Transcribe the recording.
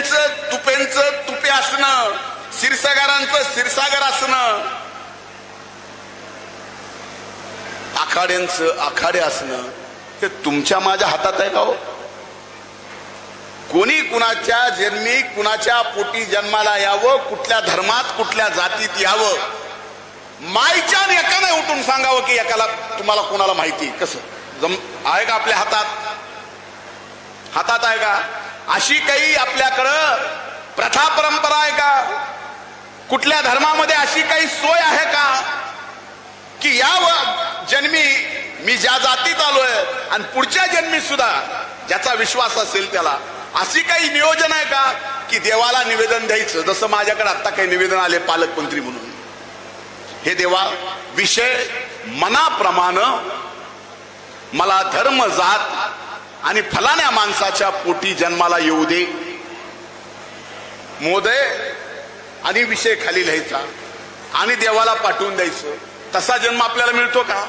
तुप्यांचं तुपेंचं तुपे असणं क्षीरसागरांचं क्षीरसागर असणं. आखाड्यांचं आखाडे असणं हे तुमच्या माझ्या हातात आहे का हो? कोणी कुणाच्या जन्मी कुणाच्या पोटी जन्माला यावं कुठल्या धर्मात कुठल्या जातीत यावं? मायच्या एकाने उठून सांगावं की एकाला तुम्हाला कोणाला माहिती कसं? जम आहे का आपल्या हातात? हातात आहे का? अशी काही आपल्याकडं प्रथा परंपरा आहे का? कुठल्या धर्मामध्ये अशी काही सोय आहे का? की या जन्मी मी ज्या जातीत आलोय आणि पुढच्या जन्मी सुद्धा ज्याचा विश्वास असेल त्याला अशी काही नियोजन आहे का? की देवाला निवेदन द्यायचं जसं माझ्याकडे आता काही निवेदन आले पालकमंत्री म्हणून. हे देवा विषय मनाप्रमाणे मला धर्म जात आणि फलाण्या माणसाच्या पोटी जन्माला येऊ दे. मोदय आणि विषय खाली लिहायचा. आणि देवाला पाठवून द्यायचं. तसा जन्म आपल्याला मिळतो का?